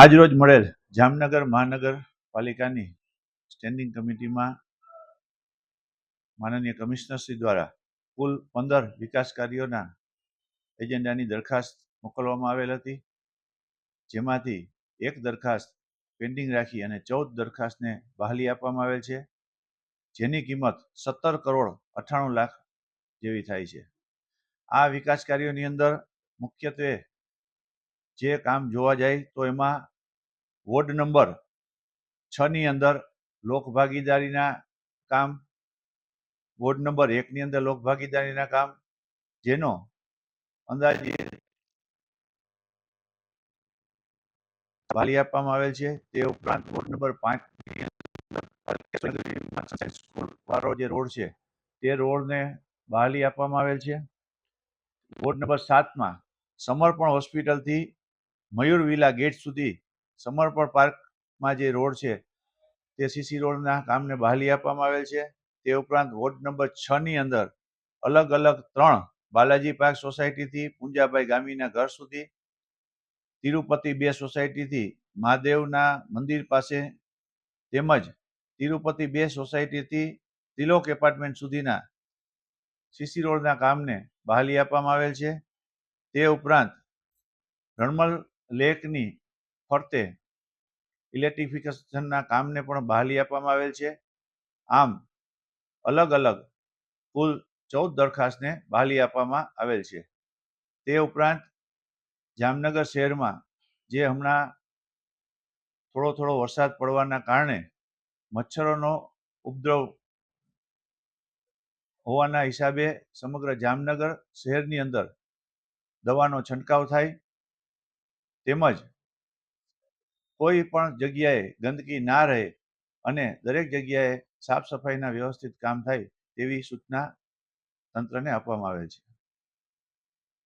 આજરોજ મળેલ જામનગર મહાનગરપાલિકાની સ્ટેન્ડિંગ કમિટીમાં માનનીય કમિશનરશ્રી દ્વારા કુલ પંદર વિકાસ કાર્યોના એજન્ડાની દરખાસ્ત મોકલવામાં આવેલ હતી. જેમાંથી એક દરખાસ્ત પેન્ડિંગ રાખી અને ચૌદ દરખાસ્તને બહાલી આપવામાં આવેલ છે. જેની કિંમત સત્તર કરોડ અઠ્ઠાણું લાખ જેવી થાય છે. આ વિકાસ કાર્યોની અંદર મુખ્યત્વે જે કામ જોવા જાય તો એમાં વોર્ડ નંબર છની અંદર લોકભાગીદારીના કામ, વોર્ડ નંબર એકની અંદર લોકભાગીદારીના કામ, જેનો અંદાજે વાલી આપવામાં આવેલ છે, તે ઉપરાંત વોર્ડ નંબર પાંચ વાળો જે રોડ છે, તે રોડને બહાલી આપવામાં આવેલ છે. વોર્ડ નંબર સાતમાં સમર્પણ હોસ્પિટલથી મયુર વિલા ગેટ સુધી સમર્પણ પાર્કમાં જે રોડ છે, તે સીસી રોડના કામને બહાલી આપવામાં આવેલ છે. તે ઉપરાંત વોર્ડ નંબર છ ની અંદર અલગ અલગ ત્રણ બાલાજી પાર્ક સોસાયટીથી પુંજાભાઈ ગામીના ઘર સુધી, તિરુપતિ બે સોસાયટીથી મહાદેવના મંદિર પાસે તેમજ તિરુપતિ બે સોસાયટીથી તિલોક એપાર્ટમેન્ટ સુધીના સીસી રોડના કામને બહાલી આપવામાં આવેલ છે. તે ઉપરાંત રણમલ લેકની ફરતે ઇલેક્ટ્રિફિકેશનના કામને પણ બહાલી આપવામાં આવેલ છે. આમ અલગ અલગ કુલ ચૌદ દરખાસ્તને બહાલી આપવામાં આવેલ છે. તે ઉપરાંત, જામનગર શહેરમાં જે હમણાં થોડો થોડો વરસાદ પડવાના કારણે મચ્છરોનો ઉપદ્રવ હોવાના હિસાબે સમગ્ર જામનગર શહેરની અંદર દવાનો છંટકાવ થાય. તેમજ કોઈ પણ જગ્યાએ ગંદકી ના રહે અને દરેક જગ્યાએ સાફ સફાઈના વ્યવસ્થિત કામ થાય તેવી સૂચના તંત્રને આપવામાં આવેલ છે.